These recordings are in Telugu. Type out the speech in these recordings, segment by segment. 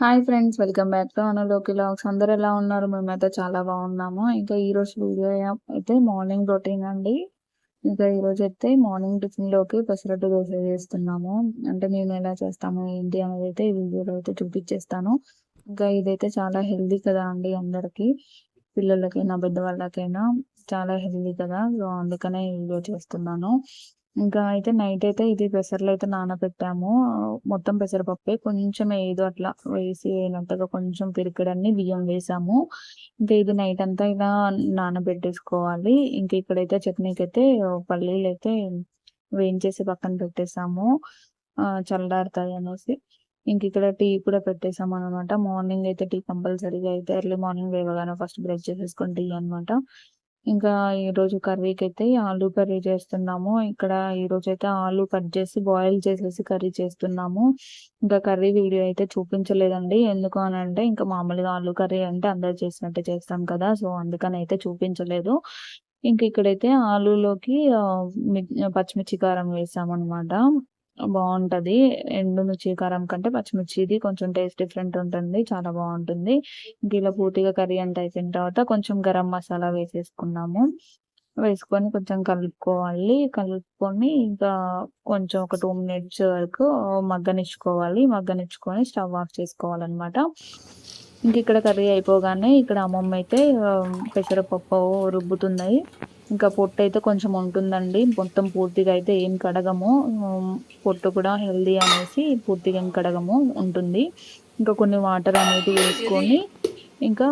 Hi friends welcome back to అనలోకి logs. అందరు ఎలా ఉన్నారు? మేమైతే చాలా బాగున్నాము. ఇంకా ఈ రోజు వీడియో అయితే మార్నింగ్ రొటీన్ అండి. ఇంకా ఈరోజు అయితే మార్నింగ్ టిఫిన్లోకి పెసరట్టు దోశ చేస్తున్నాము. అంటే మేము ఎలా చేస్తాము ఏంటి అనేది అయితే ఈ వీడియోలో అయితే చూపించేస్తాను. ఇంకా ఇదైతే చాలా హెల్దీ కదా అండి అందరికీ. పిల్లలకైనా పెద్దవాళ్ళకైనా చాలా హెల్దీ కదా. సో అందుకనే ఈ వీడియో చేస్తున్నాను. ఇంకా అయితే నైట్ అయితే ఇది పెసర్లు అయితే నానబెట్టాము. మొత్తం పెసరపప్పే కొంచెం ఏదో అట్లా వేసి అయినట్టుగా కొంచెం పిరికడాన్ని బియ్యం వేసాము. ఇంకా ఇది నైట్ అంతా ఇలా నానబెట్టేసుకోవాలి. ఇంకా ఇక్కడైతే చట్నీకి అయితే పల్లీలు అయితే వేయించేసి పక్కన పెట్టేసాము. చల్లారుతాయి అనేసి. ఇంక ఇక్కడ టీ కూడా పెట్టేసాం అనమాట మార్నింగ్ అయితే టీ కంపల్సరీగా అయితే ఎర్లీ మార్నింగ్ వేయగానే ఫస్ట్ బ్రష్ చేసేసుకొని టీ అనమాట ఇంకా ఈరోజు కర్రీకి అయితే ఆలూ కర్రీ చేస్తున్నాము. ఇక్కడ ఈరోజు అయితే ఆలూ కట్ చేసి బాయిల్ చేసేసి కర్రీ చేస్తున్నాము. ఇంకా కర్రీ వీడియో అయితే చూపించలేదండి. ఎందుకు అని అంటే ఇంకా మామూలుగా ఆలూ కర్రీ అంటే అందరు చేసినట్టే చేస్తాం కదా. సో అందుకని అయితే చూపించలేదు. ఇంక ఇక్కడైతే ఆలూలోకి పచ్చిమిర్చి కారం వేసామన్నమాట. బాగుంటది. ఎండుమిర్చి కారం కంటే పచ్చిమిర్చిది కొంచెం టేస్ట్ డిఫరెంట్ ఉంటుంది. చాలా బాగుంటుంది. ఇలా పూర్తిగా కర్రీ అంతా అయిపోయిన తర్వాత కొంచెం గరం మసాలా వేసేసుకున్నాము. వేసుకొని కొంచెం కలుపుకోవాలి. కలుపుకొని ఇంకా కొంచెం ఒక టూ మినిట్స్ వరకు మగ్గనిచ్చుకోవాలి. మగ్గనిచ్చుకొని స్టవ్ ఆఫ్ చేసుకోవాలన్నమాట. ఇంక ఇక్కడ కర్రీ అయిపోగానే ఇక్కడ అమ్మమ్మ అయితే పెసరపప్పు రుబ్బుతున్నాయి. ఇంకా పొట్టు అయితే కొంచెం ఉంటుందండి. మొత్తం పూర్తిగా అయితే ఏం కడగము. పొట్టు కూడా హెల్దీ అనేసి పూర్తిగా ఏం కడగము ఉంటుంది. ఇంకా కొన్ని వాటర్ అనేది వేసుకొని ఇంకా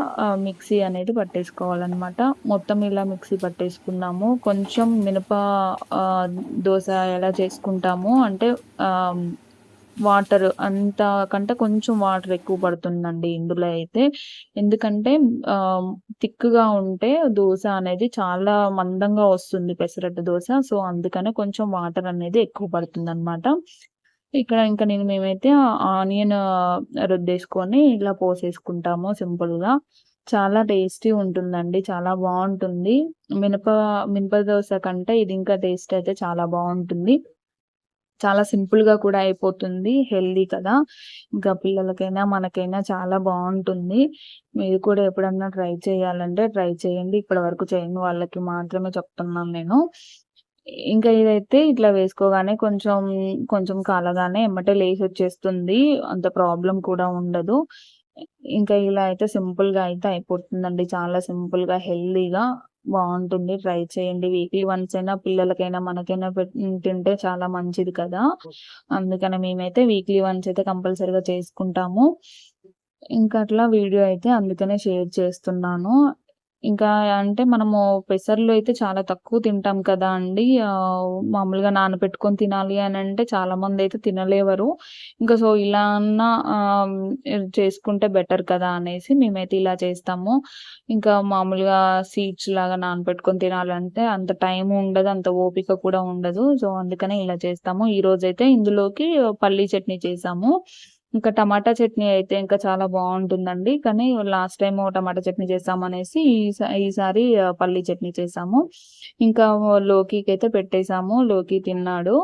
మిక్సీ అనేది పట్టేసుకోవాలన్నమాట. మొత్తం ఇలా మిక్సీ పట్టేసుకున్నాము. కొంచెం మినప దోశ ఎలా చేసుకుంటాము అంటే వాటర్ అంత కంటే కొంచెం వాటర్ ఎక్కువ పడుతుందండి ఇందులో అయితే. ఎందుకంటే థిక్గా ఉంటే దోశ అనేది చాలా మందంగా వస్తుంది పెసరట్టు దోశ. సో అందుకనే కొంచెం వాటర్ అనేది ఎక్కువ పడుతుంది అనమాట ఇక్కడ ఇంకా నేను మేమైతే ఆనియన్ రుద్దేసుకొని ఇలా పోసేసుకుంటాము సింపుల్గా. చాలా టేస్టీ ఉంటుందండి చాలా బాగుంటుంది. మినప మినప దోశ కంటే ఇది ఇంకా టేస్ట్ అయితే చాలా బాగుంటుంది. చాలా సింపుల్గా కూడా అయిపోతుంది. హెల్దీ కదా. ఇంకా పిల్లలకైనా మనకైనా చాలా బాగుంటుంది. మీరు కూడా ఎప్పుడన్నా ట్రై చేయాలంటే ట్రై చేయండి. ఇప్పటి వరకు చేయని వాళ్ళకి మాత్రమే చెప్తున్నాను నేను. ఇంకా ఇదైతే ఇట్లా వేసుకోగానే కొంచెం కొంచెం కాలగానే ఎమ్మటే లేసి వచ్చేస్తుంది. అంత ప్రాబ్లం కూడా ఉండదు. ఇంకా ఇలా అయితే సింపుల్గా అయితే అయిపోతుందండి. చాలా సింపుల్గా హెల్దీగా బాగుంటుంది. ట్రై చేయండి. వీక్లీ వన్స్ అయినా పిల్లలకైనా మనకైనా తింటే చాలా మంచిది కదా. అందుకని మేమైతే వీక్లీ వన్స్ అయితే కంపల్సరీగా చేసుకుంటాము. ఇంకా అట్లా వీడియో అయితే అందుకనే షేర్ చేస్తున్నాను. ఇంకా అంటే మనము పెసర్లు అయితే చాలా తక్కువ తింటాం కదా అండి. మామూలుగా నానబెట్టుకొని తినాలి అని అంటే చాలా మంది అయితే తినలేవరు. ఇంకా సో ఇలా అన్న చేసుకుంటే బెటర్ కదా అనేసి మేమైతే ఇలా చేస్తాము. ఇంకా మామూలుగా సీడ్స్ లాగా నానబెట్టుకొని తినాలంటే అంత టైం ఉండదు అంత ఓపిక కూడా ఉండదు. సో అందుకనే ఇలా చేస్తాము. ఈ రోజైతే ఇందులోకి పల్లీ చట్నీ చేసాము. ఇంకా టమాటా చట్నీ అయితే ఇంకా చాలా బాగుంటుందండి. కానీ లాస్ట్ టైం టమాటా చట్నీ చేసామనేసి ఈసారి పల్లి చట్నీ చేసాము. ఇంకా లోకీకి అయితే పెట్టేశాము లోకీ తిన్నాడు.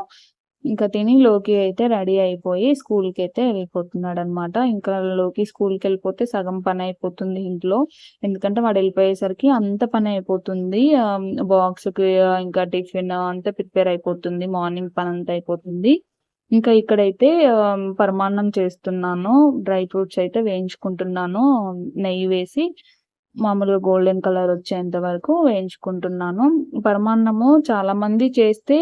ఇంకా తిని లోకి అయితే రెడీ అయిపోయి స్కూల్కి అయితే వెళ్ళిపోతున్నాడు అనమాట ఇంకా లోకి స్కూల్కి వెళ్ళిపోతే సగం పని అయిపోతుంది ఇంట్లో. ఎందుకంటే వాడు వెళ్ళిపోయేసరికి అంత పని అయిపోతుంది. బాక్స్కి ఇంకా టిఫిన్ అంతా ప్రిపేర్ అయిపోతుంది. మార్నింగ్ పని అంతా అయిపోతుంది. ఇంకా ఇక్కడైతే పరమాన్నం చేస్తున్నాను. డ్రై ఫ్రూట్స్ అయితే వేయించుకుంటున్నాను. నెయ్యి వేసి మామూలుగా గోల్డెన్ కలర్ వచ్చేంత వరకు వేయించుకుంటున్నాను. పరమాన్నము చాలా మంది చేస్తే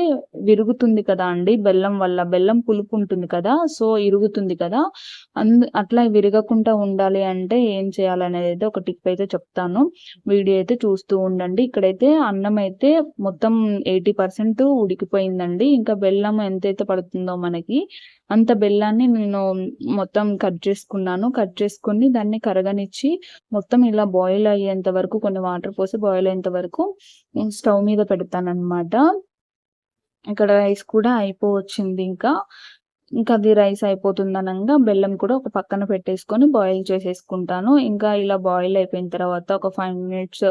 విరుగుతుంది కదా అండి బెల్లం వల్ల. బెల్లం పులుపు ఉంటుంది కదా సో ఇరుగుతుంది కదా. అందు అట్లా విరగకుండా ఉండాలి అంటే ఏం చేయాలనేది అయితే ఒక టిప్ అయితే చెప్తాను. వీడియో అయితే చూస్తూ ఉండండి. ఇక్కడైతే అన్నం అయితే మొత్తం ఎయిటీ పర్సెంట్ ఉడికిపోయిందండి. ఇంకా బెల్లం ఎంతైతే పడుతుందో మనకి అంత బెల్లాన్ని నేను మొత్తం కట్ చేసుకున్నాను. కట్ చేసుకుని దాన్ని కరగనిచ్చి మొత్తం ఇలా బాయిల్ అయ్యేంత వరకు కొన్ని వాటర్ పోసి బాయిల్ అయ్యేంత వరకు స్టవ్ మీద పెడతాను అనమాట ఇక్కడ రైస్ కూడా అయిపోవచ్చింది ఇంకా. ఇంకా అది రైస్ అయిపోతుందనంగా బెల్లం కూడా ఒక పక్కన పెట్టేసుకొని బాయిల్ చేసేసుకుంటాను. ఇంకా ఇలా బాయిల్ అయిపోయిన తర్వాత ఒక five minutes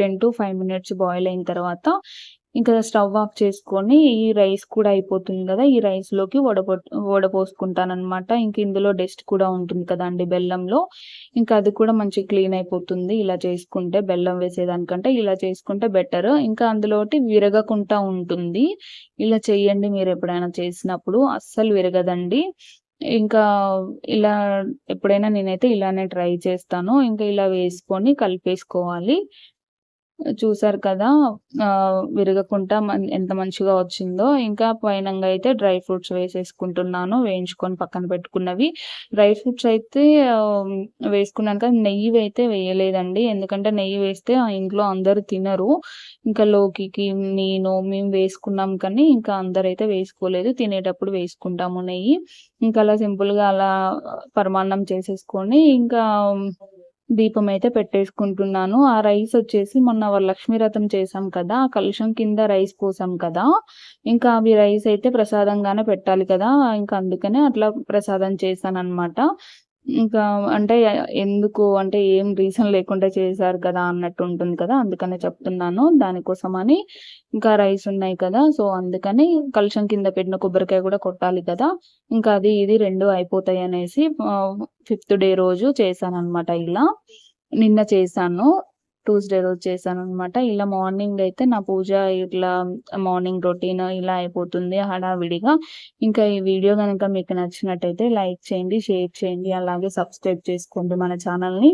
ten to five minutes boil అయిన తర్వాత ఇంకా స్టవ్ ఆఫ్ చేసుకొని ఈ రైస్ కూడా అయిపోతుంది కదా ఈ రైస్లోకి వడపో వడపోసుకుంటాను అనమాట ఇంక ఇందులో డస్ట్ కూడా ఉంటుంది కదండి బెల్లంలో. ఇంకా అది కూడా మంచి క్లీన్ అయిపోతుంది ఇలా చేసుకుంటే బెల్లం వేసేదానికంటే ఇలా చేసుకుంటే బెటర్. ఇంకా అందులోటి విరగకుండా ఉంటుంది. ఇలా చేయండి మీరు ఎప్పుడైనా చేసినప్పుడు. అస్సలు విరగదండి. ఇంకా ఇలా ఎప్పుడైనా నేనైతే ఇలానే ట్రై చేస్తాను. ఇంకా ఇలా వేసుకొని కలిపేసుకోవాలి. చూసారు కదా విరగకుండా ఎంత మంచిగా వచ్చిందో. ఇంకా పైనంగా అయితే డ్రై ఫ్రూట్స్ వేసేసుకుంటున్నాను వేయించుకొని పక్కన పెట్టుకున్నవి. డ్రై ఫ్రూట్స్ అయితే వేసుకున్నాక నెయ్యి అయితే వేయలేదండి. ఎందుకంటే నెయ్యి వేస్తే ఆ ఇంట్లో అందరూ తినరు. ఇంకా లోకి నేను మేము వేసుకున్నాం కానీ ఇంకా అందరైతే వేసుకోలేదు. తినేటప్పుడు వేసుకుంటాము నెయ్యి. ఇంకా అలా సింపుల్గా అలా పరమాన్నం చేసేసుకొని ఇంకా దీపం అయితే పెట్టేసుకుంటున్నాను. ఆ రైస్ వచ్చేసి మొన్న వరలక్ష్మి రథం చేసాం కదా ఆ కలుషం కింద రైస్ పోసాం కదా. ఇంకా అవి రైస్ అయితే ప్రసాదంగానే పెట్టాలి కదా ఇంకా అందుకనే అట్లా ప్రసాదం చేశాను అనమాట ఇంకా అంటే ఎందుకు అంటే ఏం రీజన్ లేకుండా చేశారు కదా అన్నట్టు ఉంటుంది కదా అందుకనే చెప్తున్నాను. దానికోసం అని ఇంకా రైస్ ఉన్నాయి కదా సో అందుకని కలుషం కింద పెట్టిన కొబ్బరికాయ కూడా కొట్టాలి కదా. ఇంకా అది ఇది రెండు అయిపోతాయి అనేసి ఫిఫ్త్ డే రోజు చేశాను అనమాట ఇలా. నిన్న చేశాను. ట్యూస్డే రోజు చేశాను అనమాట ఇలా మార్నింగ్ అయితే నా పూజ ఇట్లా మార్నింగ్ రొటీన్ ఇలా అయిపోతుంది హడావిడిగా. ఇంకా ఈ వీడియో కనుక మీకు నచ్చినట్టయితే లైక్ చేయండి షేర్ చేయండి అలాగే సబ్స్క్రైబ్ చేసుకోండి మన ఛానల్ని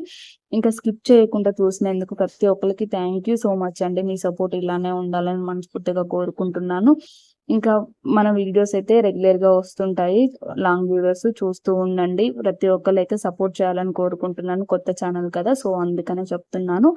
ఇంకా స్కిప్ చేయకుండా చూసినందుకు ప్రతి ఒక్కరికి థ్యాంక్ యూ సో మచ్ అండి. మీ సపోర్ట్ ఇలానే ఉండాలని మనస్ఫూర్తిగా కోరుకుంటున్నాను. ఇంకా మన వీడియోస్ అయితే రెగ్యులర్గా వస్తుంటాయి. లాంగ్ వీడియోస్ చూస్తూ ఉండండి. ప్రతి ఒక్కరు అయితే సపోర్ట్ చేయాలని కోరుకుంటున్నాను కొత్త ఛానల్ కదా. సో అందుకనే చెప్తున్నాను.